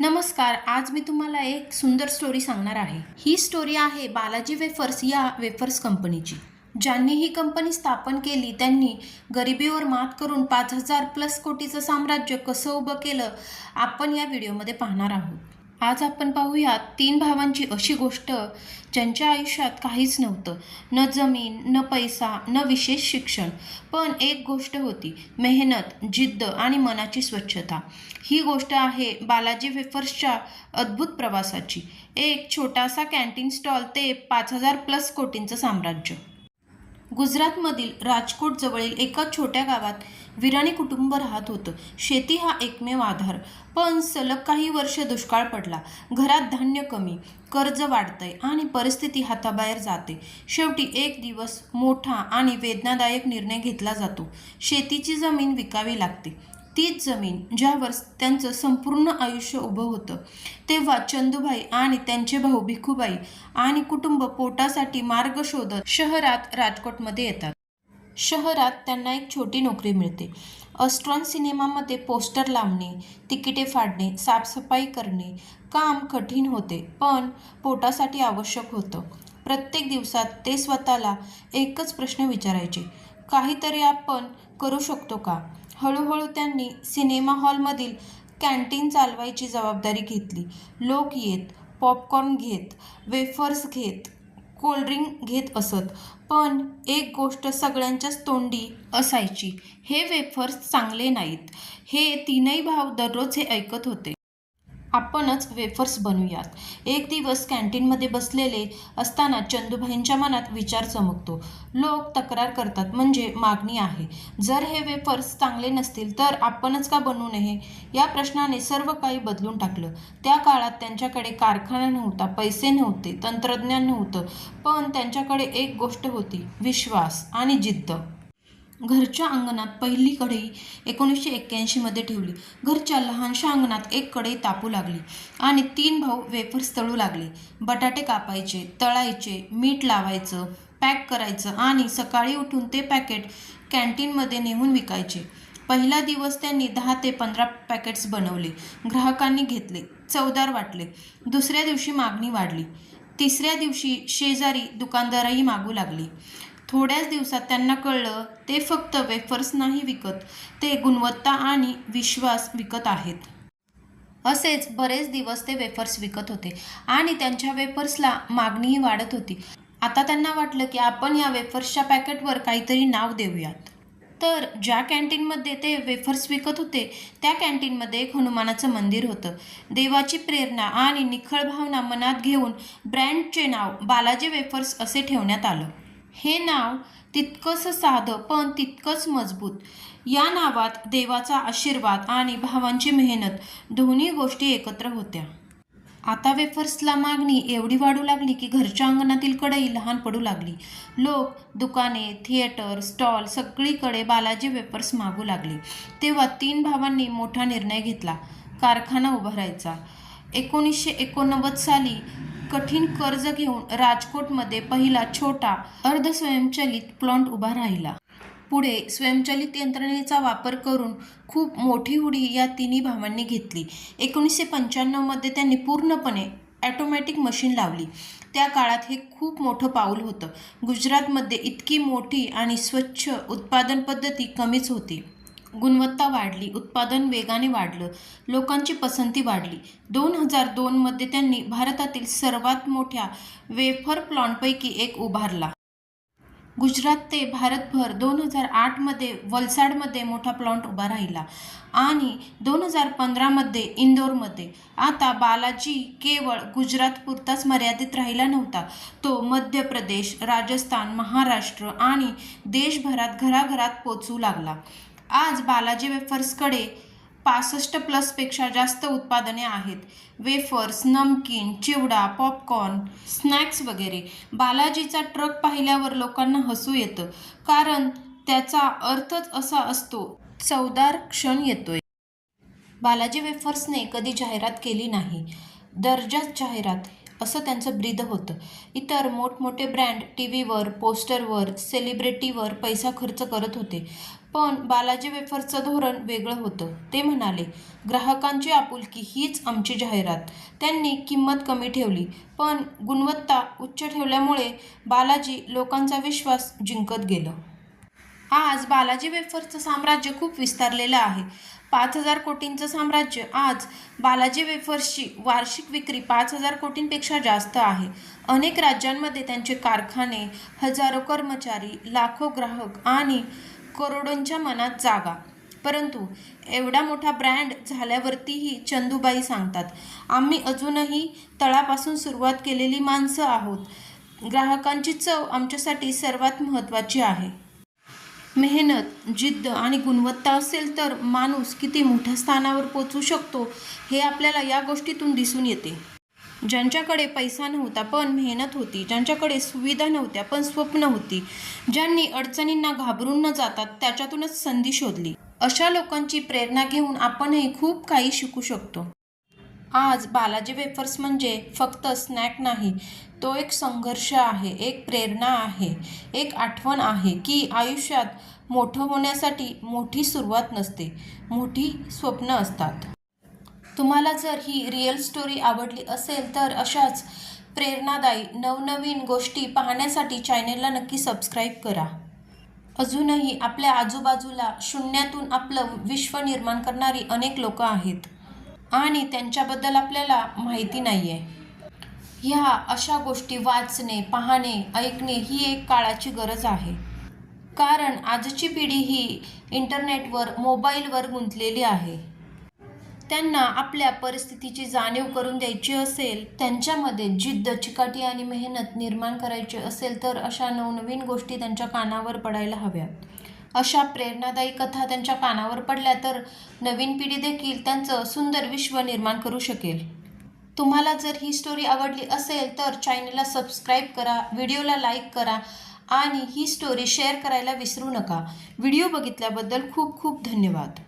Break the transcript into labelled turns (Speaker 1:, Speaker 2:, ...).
Speaker 1: नमस्कार आज मी तुम्हाला एक सुंदर स्टोरी सांगणार आहे. ही स्टोरी आहे बालाजी वेफर्स या वेफर्स कंपनीची ज्यांनी ही कंपनी स्थापन केली त्यांनी गरिबीवर मात करून पाच हजार प्लस कोटीचं साम्राज्य कसं उभं केलं आपण या व्हिडिओमध्ये पाहणार आहोत. आज आपण पाहूया तीन भावांची अशी गोष्ट ज्यांच्या आयुष्यात काहीच नव्हतं. न जमीन न पैसा न विशेष शिक्षण. पण एक गोष्ट होती मेहनत जिद्द आणि मनाची स्वच्छता. ही गोष्ट आहे बालाजी वेफर्सच्या अद्भुत प्रवासाची. एक छोटासा कॅन्टीन स्टॉल ते पाच हजार प्लस कोटींचं साम्राज्य. गुजरातमधील राजकोट जवळील एका छोट्या गावात विराणी कुटुंब राहत होतं. शेती हा एकमेव आधार. पण सलग काही वर्ष दुष्काळ पडला. घरात धान्य कमी कर्ज वाढतंय आणि परिस्थिती हाताबाहेर जाते. शेवटी एक दिवस मोठा आणि वेदनादायक निर्णय घेतला जातो. शेतीची जमीन विकावी लागते. तीच जमीन ज्यावर त्यांचं संपूर्ण आयुष्य उभं होतं. तेव्हा चंदूबाई आणि त्यांचे भाऊ भिखूबाई आणि कुटुंब पोटासाठी मार्ग शोधत शहरात राजकोटमध्ये येतात. शहरात त्यांना एक छोटी नोकरी मिळते. अस्ट्रॉन सिनेमामध्ये पोस्टर लावणे तिकिटे फाडणे साफसफाई करणे काम कठीण होते पण पोटासाठी आवश्यक होतं. प्रत्येक दिवसात ते स्वतःला एकच प्रश्न विचारायचे काहीतरी आपण करू शकतो का? हळूहळू त्यांनी सिनेमा हॉलमधील कॅन्टीन चालवायची जबाबदारी घेतली. लोक येत पॉपकॉर्न घेत वेफर्स घेत कोल्ड्रिंक घेत असत. पण एक गोष्ट सगळ्यांच्याच तोंडी असायची हे वेफर्स चांगले नाहीत. हे तीनही भाव दररोज हे ऐकत होते. आपणच वेफर्स बनवूयात. एक दिवस कॅन्टीनमध्ये बसलेले असताना चंदूभाईंच्या मनात विचार चमकतो. लोक तक्रार करतात म्हणजे मागणी आहे. जर हे वेफर्स चांगले नसतील तर आपणच का बनवू नये? या प्रश्नाने सर्व काही बदलून टाकलं. त्या काळात त्यांच्याकडे कारखाना नव्हता पैसे नव्हते तंत्रज्ञान नव्हतं. पण त्यांच्याकडे एक गोष्ट होती विश्वास आणि जिद्द. घरच्या अंगणात पहिली कढई एकोणीसशे एक्क्याऐंशीमध्ये ठेवली. घरच्या लहानशा अंगणात एक कढई तापू लागली आणि तीन भाऊ वेफर्स तळू लागले. बटाटे कापायचे तळायचे मीठ लावायचं पॅक करायचं आणि सकाळी उठून ते पॅकेट कॅन्टीनमध्ये नेऊन विकायचे. पहिला दिवस त्यांनी दहा ते पंधरा पॅकेट्स बनवले. ग्राहकांनी घेतले. चवदार वाटले. दुसऱ्या दिवशी मागणी वाढली. तिसऱ्या दिवशी शेजारी दुकानदारही मागू लागले. थोड्याच दिवसात त्यांना कळलं ते फक्त वेफर्स नाही विकत ते गुणवत्ता आणि विश्वास विकत आहेत. असेच बरेच दिवस ते वेफर्स विकत होते आणि त्यांच्या वेफर्सला मागणीही वाढत होती. आता त्यांना वाटलं की आपण या वेफर्सच्या पॅकेटवर काहीतरी नाव देऊयात. तर ज्या कॅन्टीनमध्ये ते वेफर्स विकत होते त्या कॅन्टीनमध्ये एक हनुमानाचं मंदिर होतं. देवाची प्रेरणा आणि निखळ भावना मनात घेऊन ब्रँडचे नाव बालाजी वेफर्स असे ठेवण्यात आलं. हे नाव तितकंसं साधं पण तितकंच मजबूत. या नावात देवाचा आशीर्वाद आणि भावांची मेहनत दोन्ही गोष्टी एकत्र होत्या. आता वेफर्सला मागणी एवढी वाढू लागली की घरच्या अंगणातील कढई लहान पडू लागली. लोक दुकाने थिएटर स्टॉल सगळीकडे बालाजी वेफर्स मागू लागले. तेव्हा तीन भावांनी मोठा निर्णय घेतला. कारखाना उभारायचा. एकोणीसशे एकोणनव्वद साली कठीण कर्ज घेऊन राजकोटमध्ये पहिला छोटा अर्धस्वयंचलित प्लांट उभा राहिला. पुढे स्वयंचलित यंत्रणेचा वापर करून खूप मोठी उडी या तिन्ही भावांनी घेतली. एकोणीसशे पंच्याण्णवमध्ये त्यांनी पूर्णपणे ॲटोमॅटिक मशीन लावली. त्या काळात हे खूप मोठं पाऊल होतं. गुजरातमध्ये इतकी मोठी आणि स्वच्छ उत्पादन पद्धती कमीच होती. गुणवत्ता वाढली उत्पादन वेगाने वाढलं लोकांची पसंती वाढली. दोन हजार दोनमध्ये त्यांनी भारतातील सर्वात मोठ्या वेफर प्लॉन्टपैकी एक उभारला. गुजरात ते भारतभर दोन हजार आठमध्ये वलसाडमध्ये मोठा प्लॉन्ट उभा राहिला आणि दोन हजार पंधरामध्ये इंदोरमध्ये आता बालाजी केवळ गुजरातपुरताच मर्यादित राहिला नव्हता. तो मध्य प्रदेश राजस्थान महाराष्ट्र आणि देशभरात घराघरात पोचू लागला. आज बालाजी वेफर्सकडे पासष्ट प्लसपेक्षा जास्त उत्पादने आहेत. वेफर्स नमकीन चिवडा पॉपकॉर्न स्नॅक्स वगैरे. बालाजीचा ट्रक पाहिल्यावर लोकांना हसू येतं. कारण त्याचा अर्थच असा असतो चवदार क्षण येतोय. बालाजी वेफर्सने कधी जाहिरात केली नाही. दर्जाच जाहिरात. असं त्यांचं ब्रीद होतं. इतर मोठमोठे ब्रँड टी व्हीवर पोस्टरवर सेलिब्रिटीवर पैसा खर्च करत होते. पण बालाजी वेफर्सचं धोरण वेगळं होतं. ते म्हणाले ग्राहकांची आपुलकी हीच आमची जाहिरात. त्यांनी किंमत कमी ठेवली. पण गुणवत्ता उच्च ठेवल्यामुळे बालाजी लोकांचा विश्वास जिंकत गेलं. आज बालाजी वेफर्सचं साम्राज्य खूप विस्तारलेलं आहे. पाच हजार कोटींचं साम्राज्य आज बालाजी वेफर्सची वार्षिक विक्री पाच हजार कोटींपेक्षा जास्त आहे. अनेक राज्यांमध्ये त्यांचे कारखाने हजारो कर्मचारी लाखो ग्राहक आणि करोडोंच्या मनात जागा. परंतु एवढा मोठा ब्रँड झाल्यावरतीही चंदूबाई सांगतात आम्ही अजूनही तळापासून सुरुवात केलेली माणसं आहोत. ग्राहकांची चव आमच्यासाठी सर्वात महत्त्वाची आहे. मेहनत जिद्द आणि गुणवत्ता असेल तर माणूस किती मोठ्या स्थानावर पोचू शकतो हे आपल्याला या गोष्टीतून दिसून येते. ज्यांच्याकडे पैसा नव्हता पण मेहनत होती ज्यांच्याकडे सुविधा नव्हत्या पण स्वप्न होती ज्यांनी अडचणींना घाबरून न जातात त्याच्यातूनच संधी शोधली. अशा लोकांची प्रेरणा घेऊन आपणही खूप काही शिकू शकतो. आज बालाजी वेफर्स म्हणजे फक्त स्नॅक नाही तो एक संघर्ष आहे एक प्रेरणा आहे एक आठवण आहे की आयुष्यात मोठं होण्यासाठी मोठी सुरुवात नसते मोठी स्वप्न असतात. तुम्हाला जर ही रिअल स्टोरी आवडली असेल तर अशाच प्रेरणादायी नवनवीन गोष्टी पाहण्यासाठी चॅनेलला नक्की सबस्क्राईब करा. अजूनही आपल्या आजूबाजूला शून्यातून आपलं विश्व निर्माण करणारी अनेक लोकं आहेत आणि त्यांच्याबद्दल आपल्याला माहिती नाही आहे ह्या अशा गोष्टी वाचणे पाहणे ऐकणे ही एक काळाची गरज आहे. कारण आजची पिढी ही इंटरनेटवर मोबाईलवर गुंतलेली आहे. त्यांना आपल्या परिस्थितीची जाणीव करून द्यायची असेल त्यांच्यामध्ये जिद्द चिकाटी आणि मेहनत निर्माण करायची असेल तर अशा नवनवीन गोष्टी त्यांच्या कानावर पडायला हव्यात. अशा प्रेरणादायी कथा त्यांच्या कानावर पडल्या तर नवीन पिढी देखील त्यांचं सुंदर विश्व निर्माण करू शकेल. तुम्हाला जर ही स्टोरी आवडली असेल तर चॅनलला सबस्क्राईब करा व्हिडिओला लाईक करा आणि ही स्टोरी शेअर करायला विसरू नका. व्हिडिओ बघितल्याबद्दल खूप खूप धन्यवाद.